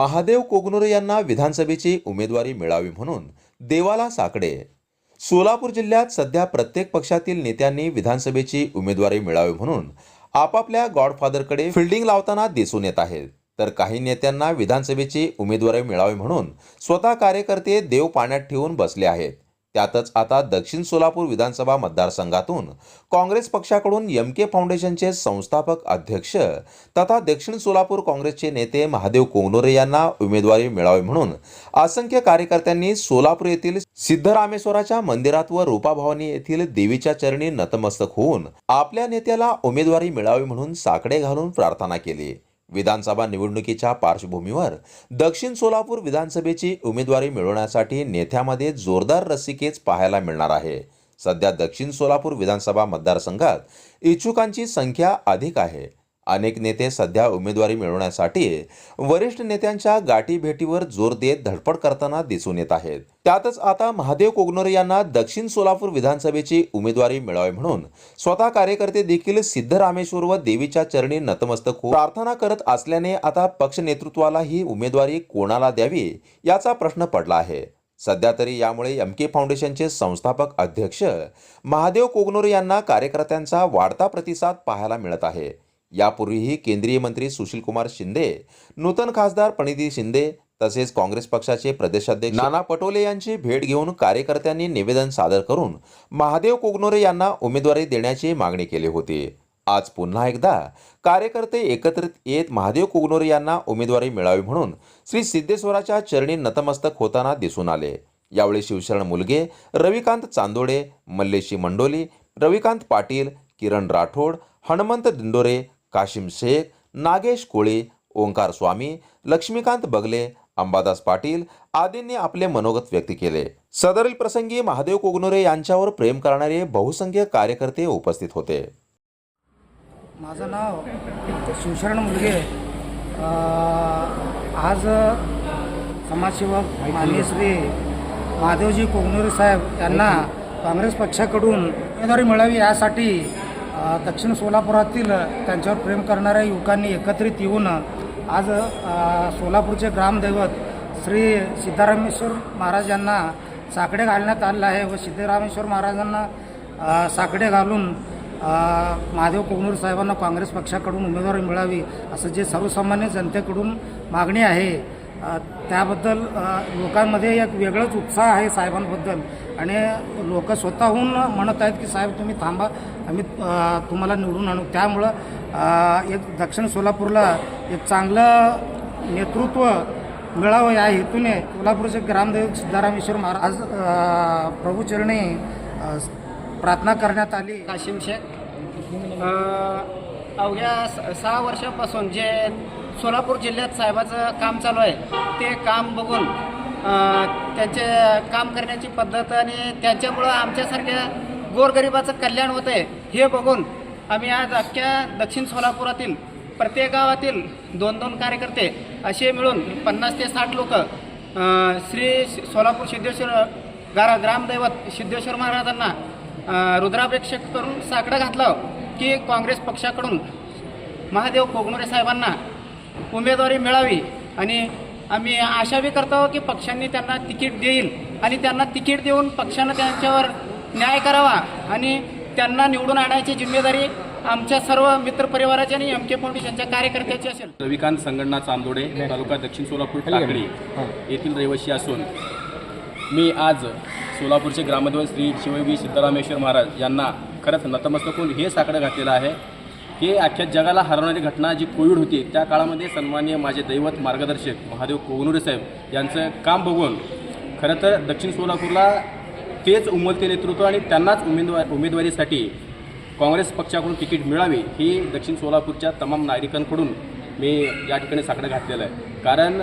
महादेव कोगनुरे यांना विधानसभेची उमेदवारी मिळावी म्हणून देवाला साकडे. सोलापूर जिल्ह्यात सध्या प्रत्येक पक्षातील नेत्यांनी विधानसभेची उमेदवारी मिळावी म्हणून आपापल्या गॉडफादरकडे फिल्डिंग लावताना दिसून येत आहेत. तर काही नेत्यांना विधानसभेची उमेदवारी मिळावी म्हणून स्वतः कार्यकर्ते देव पाण्यात ठेवून बसले आहेत. त्यातच आता दक्षिण सोलापूर विधानसभा मतदारसंघातून काँग्रेस पक्षाकडून एम के फाउंडेशनचे संस्थापक अध्यक्ष तथा दक्षिण सोलापूर काँग्रेसचे नेते महादेव कोंगनोरे यांना उमेदवारी मिळावी म्हणून असंख्य कार्यकर्त्यांनी सोलापूर येथील सिद्धरामेश्वराच्या मंदिरात व रूपाभवानी येथील देवीच्या चरणी नतमस्तक होऊन आपल्या नेत्याला उमेदवारी मिळावी म्हणून साकडे घालून प्रार्थना केली. विधानसभा निवडणुकीच्या पार्श्वभूमीवर दक्षिण सोलापूर विधानसभेची उमेदवारी मिळवण्यासाठी नेत्यामध्ये जोरदार रस्सीकेच पाहायला मिळणार आहे. सध्या दक्षिण सोलापूर विधानसभा मतदारसंघात इच्छुकांची संख्या अधिक आहे. अनेक नेते सध्या उमेदवारी मिळवण्यासाठी वरिष्ठ नेत्यांच्या गाठीभेटीवर जोर देत धडपड करताना दिसून येत आहेत. त्यातच आता महादेव कोगनोरे यांना दक्षिण सोलापूर विधानसभेची उमेदवारी मिळावी म्हणून स्वतः कार्यकर्ते देखील सिद्धरामेश्वर व देवीच्या चरणी नतमस्तक होऊन प्रार्थना करत असल्याने आता पक्ष नेतृत्वाला ही उमेदवारी कोणाला द्यावी याचा प्रश्न पडला आहे. सध्या तरी यामुळे एम के फाउंडेशनचे संस्थापक अध्यक्ष महादेव कोगनोरे यांना कार्यकर्त्यांचा वाढता प्रतिसाद पाहायला मिळत आहे. यापूर्वीही केंद्रीय मंत्री सुशीलकुमार शिंदे नूतन खासदार प्रणिती शिंदे तसेच काँग्रेस पक्षाचे प्रदेशाध्यक्ष नाना पटोले यांची भेट घेऊन कार्यकर्त्यांनी निवेदन सादर करून महादेव कोगनोरे यांना उमेदवारी देण्याची मागणी केली होती. आज पुन्हा एकदा कार्यकर्ते एकत्रित येत महादेव कोगनोरे यांना उमेदवारी मिळावी म्हणून श्री सिद्धेश्वराच्या चरणी नतमस्तक होताना दिसून आले. यावेळी शिवशरण मुलगे रविकांत चांदोडे मल्लेशी मंडोली रविकांत पाटील किरण राठोड हनुमंत दिंडोरे काशिम शेख नागेश कोळे ओंकार स्वामी लक्ष्मीकांत बगले अंबादास पाटील आदींनी आपले मनोगत व्यक्त केले. सदरील प्रसंगी महादेव कोगनोरे यांच्यावर प्रेम करणारे बहुसंख्य कार्यकर्ते उपस्थित होते. माझं नाव शिवशरण मुलगे. आज समाजसेवक माननीय श्री महादेवजी कोगनोरे साहेब यांना काँग्रेस पक्षाकडून उमेदवारी मिळावी यासाठी दक्षिण सोलापुरातील त्यांच्यावर प्रेम करणाऱ्या युवकांनी एकत्रित येऊन आज सोलापूरचे ग्रामदैवत श्री सिद्धारामेश्वर महाराज यांना साकडे घालण्यात आलेलं आहे व सिद्धरामेश्वर महाराजांना साकडे घालून महादेव कोगनूर साहेबांना काँग्रेस पक्षाकडून उमेदवारी मिळावी असं जे सर्वसामान्य जनतेकडून मागणी आहे. त्याबद्दल लोकांमध्ये एक वेगळंच उत्साह आहे साहेबांबद्दल. आणि लोक स्वतःहून म्हणत आहेत की साहेब तुम्ही थांबा. आम्ही तुम्हाला निवडून आणू. त्यामुळं एक दक्षिण सोलापूरला एक चांगलं नेतृत्व मिळावं या हेतूने सोलापूरचे ग्रामदेव सिद्धारामेश्वर महाराज प्रभूचरणी प्रार्थना करण्यात आली. काशिम शेख. अवघ्या स- सहा वर्षापासून जे सोलापूर जिल्ह्यात साहेबाचं काम चालू आहे. ते काम बघून त्यांचे काम करण्याची पद्धत आणि त्यांच्यामुळं आमच्यासारख्या गोरगरिबाचं कल्याण होतं आहे हे बघून आम्ही आज अख्ख्या दक्षिण सोलापुरातील प्रत्येक गावातील दोन दोन कार्यकर्ते असे मिळून पन्नास ते साठ लोक श्री सोलापूर सिद्धेश्वर गारा ग्रामदैवत सिद्धेश्वर महाराजांना रुद्रापेक्षक करून साकडं घातलं की काँग्रेस पक्षाकडून महादेव कोगनोरे साहेबांना उमेदवारी मिळावी. आणि आम्ही आशा बी करतो की पक्षांनी त्यांना तिकीट देईल. आणि त्यांना तिकीट देऊन पक्षानं त्यांच्यावर न्याय करावा. आणि त्यांना निवडून आणायची जिम्मेदारी आमच्या सर्व मित्रपरिवाराची आणि एम के फाउंडेशनच्या कार्यकर्त्याची असेल. रविकांत संगणना चांदोडे तालुका दक्षिण सोलापूर टाकळी येथील रहिवासी असून मी आज सोलापूरचे ग्रामदैवत श्री शिवयोगी सिद्धरामेश्वर महाराज यांना खरंच नतमस्तक होऊन हे साकडं घातलेलं आहे. हे अख्ख्या जगाला हरवणारी घटना जी कोविड होती त्या काळामध्ये सन्माननीय माझे दैवत मार्गदर्शक महादेव कोवनुरे साहेब यांचं काम बघून खरं तर दक्षिण सोलापूरला तेच उमलते नेतृत्व आणि त्यांनाच उमेदवार उमेदवारीसाठी काँग्रेस पक्षाकडून तिकीट मिळावी ही दक्षिण सोलापूरच्या तमाम नागरिकांकडून मी या ठिकाणी साकडं घातलेलं आहे. कारण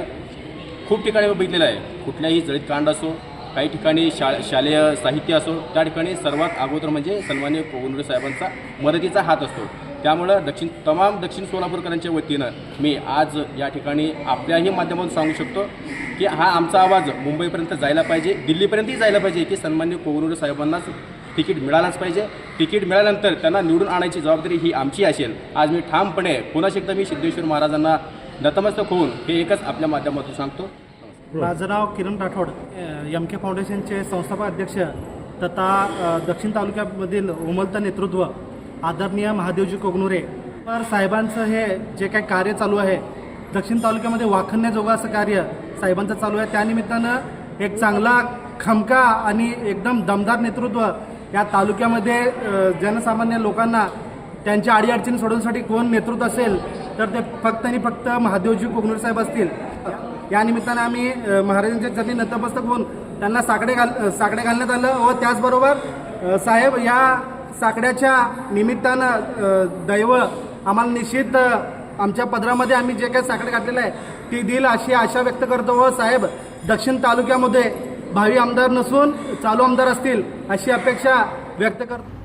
खूप ठिकाणी मी बघितलेलं आहे कुठल्याही जळीत कांड असो काही ठिकाणी शा शालेय साहित्य असो त्या ठिकाणी सर्वात अगोदर म्हणजे सन्मान्य कोगुंडे साहेबांचा मदतीचा हात असतो. त्यामुळं दक्षिण तमाम दक्षिण सोलापूरकरांच्या वतीनं मी आज या ठिकाणी आपल्याही माध्यमातून सांगू शकतो की हा आमचा आवाज मुंबईपर्यंत जायला पाहिजे दिल्लीपर्यंतही जायला पाहिजे की सन्मान्य कोगुंडे साहेबांनाच तिकीट मिळालंच पाहिजे. तिकीट मिळाल्यानंतर त्यांना निवडून आणायची जबाबदारी ही आमची असेल. आज मी ठामपणे पुन्हा एकदा मी सिद्धेश्वर महाराजांना नतमस्तक होऊन हे एकच आपल्या माध्यमातून सांगतो. माझं नाव किरण राठोड. एम के फाउंडेशनचे संस्थापक अध्यक्ष तथा दक्षिण तालुक्यामधील उमलता नेतृत्व आदरणीय महादेवजी कोगनुरे तर साहेबांचं हे जे काही कार्य चालू आहे दक्षिण तालुक्यामध्ये वाखण्याजोगं असं कार्य साहेबांचं चालू आहे. त्यानिमित्तानं एक चांगला खमका आणि एकदम दमदार नेतृत्व या तालुक्यामध्ये जनसामान्य लोकांना त्यांच्या अडीअडचणी सोडवण्यासाठी कोण नेतृत्व असेल तर ते फक्त आणि फक्त महादेवजी कोगनुरे साहेब असतील. या निमित्तानं आम्ही महाराजांच्या चरणी नतमस्तक होऊन त्यांना साकडे घाल साकडे घालण्यात आलं व त्याचबरोबर साहेब या साकड्याच्या निमित्तानं दैव आम्हाला निश्चित आमच्या पदरामध्ये आम्ही जे काही साकडे घातलेलं आहे ती देईल अशी आशा व्यक्त करतो व साहेब. दक्षिण तालुक्यामध्ये भावी आमदार नसून चालू आमदार असतील अशी अपेक्षा व्यक्त करतो.